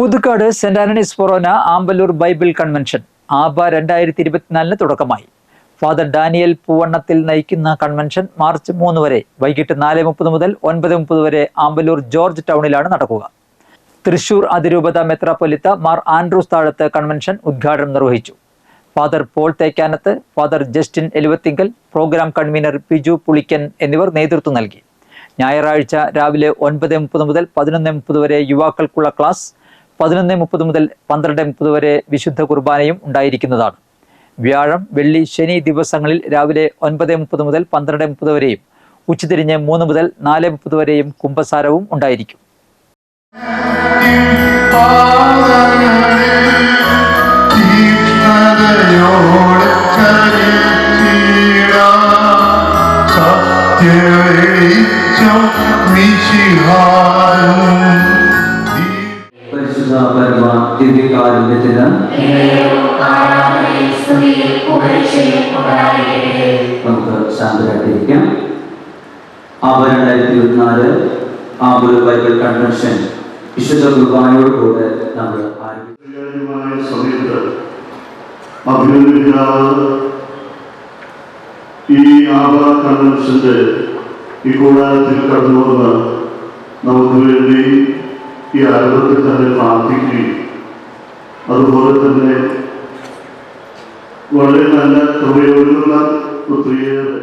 Puthukkad saint Antony's ഫൊറോന Amballur Bible convention. ആബ രണ്ടായിരത്തി ഇരുപത്തിനാലിന് തുടക്കമായി. ഫാദർ ഡാനിയൽ പൂവണ്ണത്തിൽ നയിക്കുന്ന കൺവെൻഷൻ മാർച്ച് മൂന്ന് വരെ. വൈകിട്ട് നാല് മുപ്പത് മുതൽ ഒൻപത് മുപ്പത് വരെ ആമ്പല്ലൂർ ജോർജ് ടൗണിലാണ് നടക്കുക. തൃശൂർ അതിരൂപത മെത്രാപ്പൊലിത്ത മാർ ആൻഡ്രൂസ് താഴത്ത് കൺവെൻഷൻ ഉദ്ഘാടനം നിർവഹിച്ചു. Father Paul Thekkanath father Justin Eluvathingal programme convener Piju Pulickan എന്നിവർ നേതൃത്വം നൽകി. ഞായറാഴ്ച രാവിലെ ഒൻപത് മുപ്പത് മുതൽ പതിനൊന്ന് മുപ്പത് വരെ യുവാക്കൾക്കുള്ള ക്ലാസ് പതിനൊന്ന് മുപ്പത് മുതൽ പന്ത്രണ്ട് മുപ്പത് വരെ വിശുദ്ധ കുർബാനയും ഉണ്ടായിരിക്കുന്നതാണ് വ്യാഴം വെള്ളി ശനി ദിവസങ്ങളിൽ രാവിലെ ഒൻപത് മുപ്പത് മുതൽ പന്ത്രണ്ട് മുപ്പത് വരെയും ഉച്ചതിരിഞ്ഞ് മൂന്ന് മുതൽ നാല് മുപ്പത് വരെയും കുംഭസാരവും ഉണ്ടായിരിക്കും. സത്യവെളിച്ചം ദിവ്യകാരുണ്യത്തിന് നമുക്ക് ശാന്തരായിട്ടിരിക്കാം. ആബ രണ്ടായിരത്തി ഇരുപത്തിനാല് ആബുൽ ബൈബിൾ കൺവെൻഷൻ വിശുദ്ധ കുർബാനയോടുകൂടെ നമ്മൾ ഈ ആബാ കൺവെൻഷന്റെ ഈ കൂടാരത്തിൽ കടന്നു വന്ന് നമുക്ക് വേണ്ടി ഈ ആരംഭത്തിൽ തന്നെ പ്രാർത്ഥിക്കുകയും അതുപോലെ തന്നെ വളരെ നല്ല തുകയൊഴുകുന്ന ഒത്തിരിയേറെ